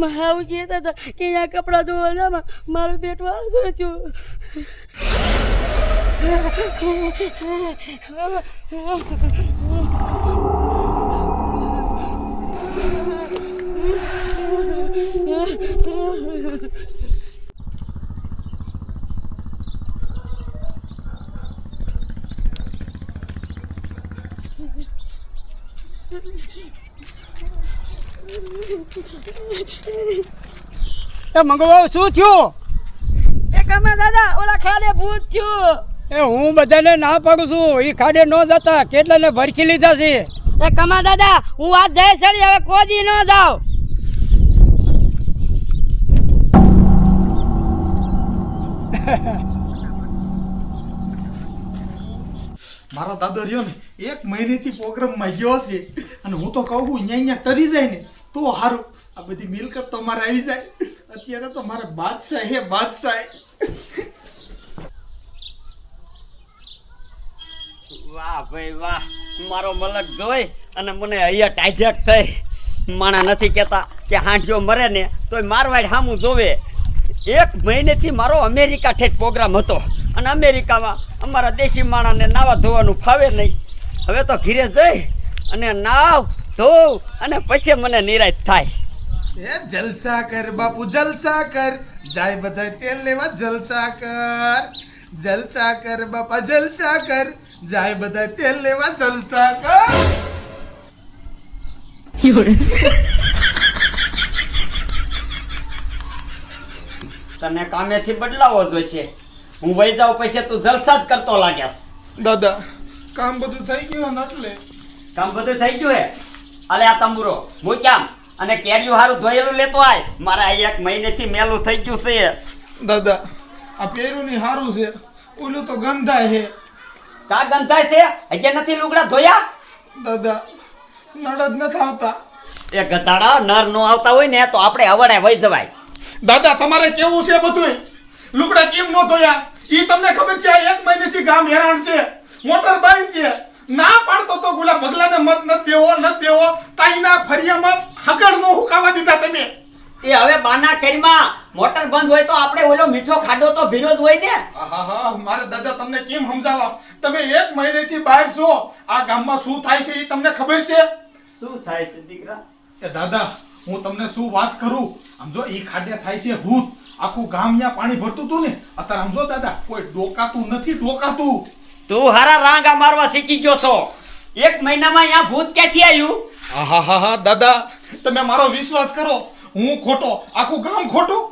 મારા આવું કહેતા હતા કે અહીંયા કપડાં ધોવાનામાં મારું પેટ વાંચું છું. એ મંગળવાર શું થયું? એ કમે દાદા ઓલા ખાડે ભૂત થયું. એ હું બધાને ના પાડું છું. એ ખાડે ન જતા કેટલાને ભરખી લીધા છે. એ કમા દાદા હું આજ જય સળી હવે કોદી ન જાવ મારો દાદો રહ્યો ને. એક મહિનેથી પ્રોગ્રામમાં ગયો છે અને હું તો કહું છું, અહીંયા અહીંયા ટરી જાય ને તો સારું આ બધી મિલકત તો મારે આવી જાય. અત્યારે તો મારે બાદશાહ હે, બાદશાહ. વાહ ભાઈ વાહ, મારો મલક જોઈ અને મને અહીંયા ટાઈજેક થઈ. માણા નથી કહેતા કે હાંઠિયો મરે ને તોય મારવાડ સામું જોવે. એક મહિનેથી મારો અમેરિકા ઠેઠ પ્રોગ્રામ હતો. અને અમેરિકામાં અમારા દેશી માણાને નાવા ધોવાનું ફાવે નહીં. હવે તો ઘીરે જઈ અને નાવ ધોવ અને પછી મને નિરાશ થાય. એ જલસા કર બાપુ જલસા કર જાય બધા તેલ લેવા જલસા કર જલસા કર બાપા જલસા કર જાય બધા તેલ લેવા જલસા કર તને કામેથી બદલાવો જોઈશે. હું વહી જાઉં પછી તું જલસા જ કરતો લાગ્યા દાદા કામ બધું થઈ ગયું એટલે. કામ બધું થઈ ગયું હે? અલે આ તંબુરો ક્યાં? અને કેરીયું હારું ધોયેલું લેતો આય? મારે આ એક મહિનેથી મેલું થઈ ગયું છે. દાદા આ પેરું ની સારું છે. ઓલું તો ગંધાય છે. કા ગંધાય છે? હજે નથી લુગડા ધોયા? દાદા નડદ નથી આવતા. એ ગધાડા નર નો આવતા હોય ને તો આપણે અવડે વહી જવાય. દાદા તમારે કેવું છે બધું લુગડા કેમ નો ધોયા? ઈ તમને ખબર છે આ એક મહિનેથી ગામ હેરાન છે. મોટર બંધ છે. ના પાડતો તો ગુલા પગલાને મત ન દેવો ન દેવો. તાઈના ફરિયામાં હગડ નો હુકાવા દીધા તમે. એ હવે બાના કરીમાં મોટર બંધ હોય તો આપણે ઓલો મીઠો ખાડો તો ભીરો જ હોય ને. આહાહા, મારા દાદા તમને કેમ સમજાવવા? તમે એક મહિનેથી બહાર છો. આ ગામમાં શું થાય છે એ તમને ખબર છે? શું થાય છે દીકરા? એ દાદા હું તમને શું વાત કરું? સમજો એ ખાડે થાય છે ભૂત. આખું ગામ ત્યાં પાણી ભરતું હતું ને. અત્યારે સમજો દાદા કોઈ ડોકાતું નથી ડોકાતું. તું હારા રાંગા મારવા શીખી ગયો છો. એક મહિનામાં અહીંયા ભૂત ક્યાંથી આવ્યું હા હા હા દાદા તમે મારો વિશ્વાસ કરો. હું ખોટો આખું ગામ ખોટું?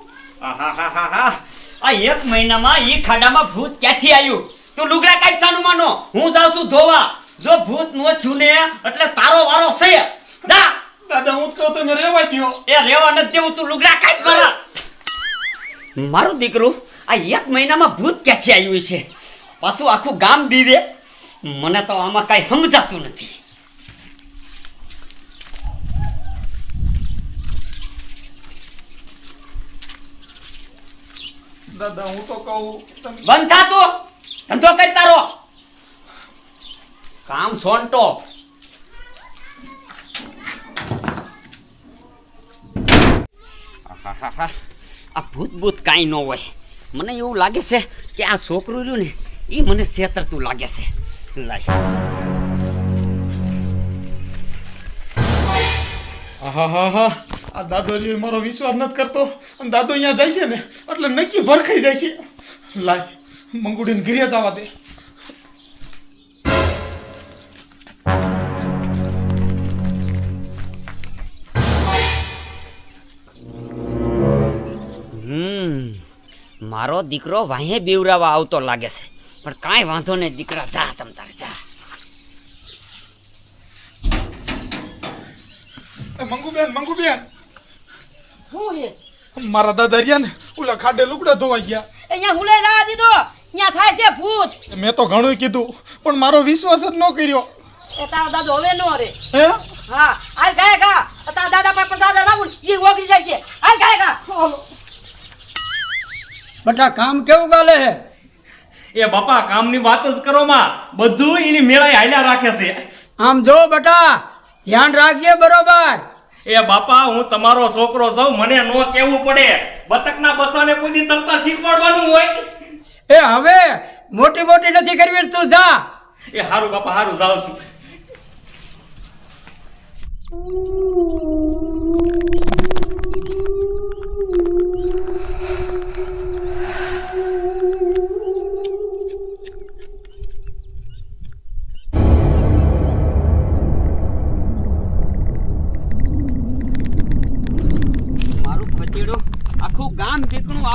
આહાહાહાહા. આ એક મહિનામાં ઈ ખાડામાં ભૂત ક્યાંથી આવ્યું તું લુગડા કાઢ સાનું માનો. હું જાઉં છું ધોવા. જો ભૂત નો છું ને એટલે તારો વારો છે. જા. દાદા હું કહું તમે રેવા દો એ રેવા નથી દેવું તું લુગડા કાઢ મારા. મારું દીકરું આ એક મહિનામાં ભૂત ક્યાંથી આવ્યું છે પાછું આખું ગામ બીવે. મને તો આમાં કાંઈ સમજાતું નથી. દાદા હું તો કહું બંધ થા તું. ધંધો કરી તારો. કામ છોંટો. આ ભૂત ભૂત કાંઈ ન હોય. મને એવું લાગે છે કે આ છોકરું રહ્યું ને એ મને છેતરતું લાગે છે લાય આહાહાહા. આ દાદો એ મારો વિશ્વાસ નથી કરતો અને દાદો અહીંયા જાય છે ને એટલે નક્કી ભરખાઈ જાય છે લાય મંગુડીને ઘરે જવા દે હમ મારો દીકરો વાહે બીવરાવા આવતો લાગે છે પણ કાંઈ વાંધો નહીં દીકરા જા તમ તારે જા. એ મંગુબેન મંગુબેન. હું હે? મારા દાદા ને ઓલા ખાડે લુગડા ધોવાઈ ગયા. અહીંયા હુલે રાહ દીધો. અહીંયા થાય છે ભૂત. મેં તો ઘણું કીધું પણ મારો વિશ્વાસ જ ન કર્યો. એ તારો દાદો હવે નો રે હે? હા હાલ ગાય ગા. તારા દાદા પાસે દાદા લાવું એ ઓગી જાય છે. હાલ ગાય ગા. બટા કામ કેવું ગાલે હે? એ બાપા કામની વાત જ કરો માં. બધું એની મેળાએ હાલ્યા રાખે છે. આમ જો બટા ધ્યાન રાખજે બરોબર. એ બાપા હું તમારો છોકરો છું મને નો કેવું પડે. બતકના બસાને કોઈ દી તરતા શીખવાડવાનું હોય. એ હવે મોટી મોટી નથી કરવી તું જા. એ હારું બાપા હારું જાઉં છું.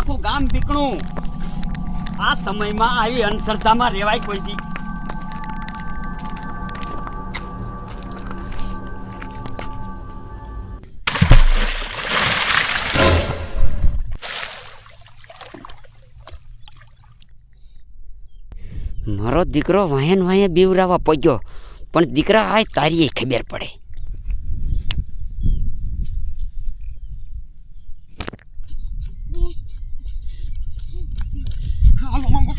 આખું ગામ બીકણું આ સમયમાં આવી અંધશ્રદ્ધામાં રેવાય કોઈથી મારો દીકરો વાયન વાયે બીવરાવા પગ્યો પણ દીકરા આ તારી ખબર પડે.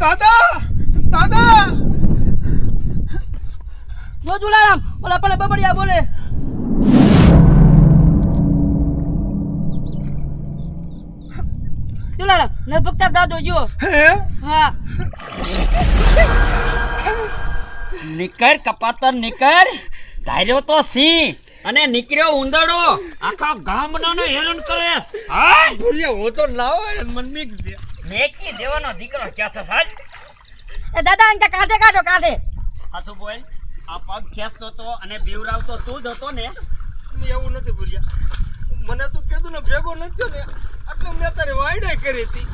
દાદા! દાદા! જો જુલારામ ઓલા પણ બબડિયા બોલે. જુલારામ તાર દાદો જો હે? હા. નિકર કપાતર નિકર ધાર્યો તો સિંહ અને નીકળ્યો ઉંદરડો આખા ગામનો ને હેરાન કરે. હા? ભૂલ્યો હું તો ના હોય મનમી મેકી દેવાનો દીકરો ક્યાં છે સાહેબ એ દાદા અંકા કાઢે કાઢો કાઢે. હાસુ બોલ. આ પગ ખેંચતો તો અને બીવરાવતો તું જ હતો ને? એવું નથી બોલ્યા. મને તું કીધું ને ભેગો નથી ને એટલે મેં તારી વાયડા કરી હતી.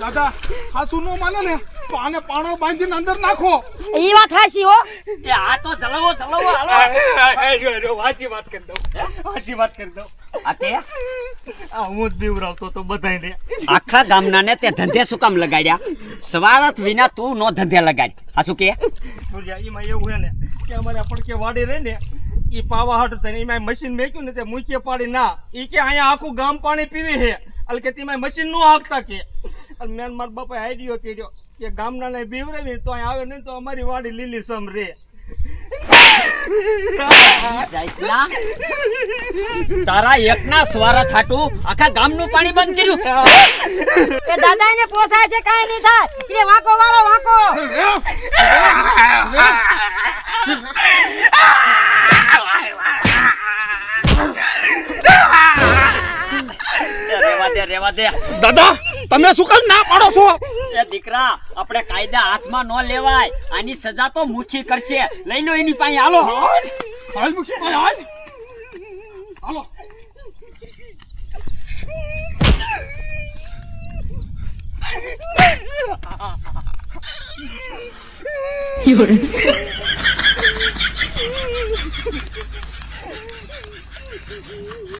દાદા હાસુ નો માને ને. આને પાણો બાંધીને અંદર નાખો. ઈ વાત હાસી હો. એ આ તો ચલાવો ચલાવો હાલો. વાચી વાત કરી દઉં. વાચી વાત કરી દઉં. આ તે? આ હું દીવરાવતો તો બધાને આખા ગામના ને તે ધંધે શું કામ લગાડ્યા? સવારત વિના તું નો ધંધે લગાડ. હાસુ કે? બોલ્યા એમાં એવું હે ને કે અમારે પડકે વાડી રહે ને ઈ પાવા હાટ થઈને એમાં મશીન મેક્યું ને તે મૂકે પાડી ના. ઈ કે અહીંયા આખું ગામ પાણી પીવે છે. અલ કે તેમાં મશીનનું હાકતા કે. અને મેન માર બાપા આઈડિયો કર્યો. કે ગામના ને બીવરાવી તો આવે નહીં તો અમારી વાડી લીલી સમ રે તારા એકના સ્વાર્થ હાટું આખા ગામનું પાણી બંધ કર્યું. એ દાદા ને પોસાય છે કાઈ નહીં થાય. એ વાંકો વાળો વાંકો. રેવા દે રેવા દે. દાદા તમે શું કામ ના પાડો છો? એ દીકરા, આપણે કાયદા હાથમાં ન લેવાય. આની સજા તો મૂછી કરશે. લઈ લો એની પાસે, હાલો. હાલ. મુઠી હાલ. હાલો.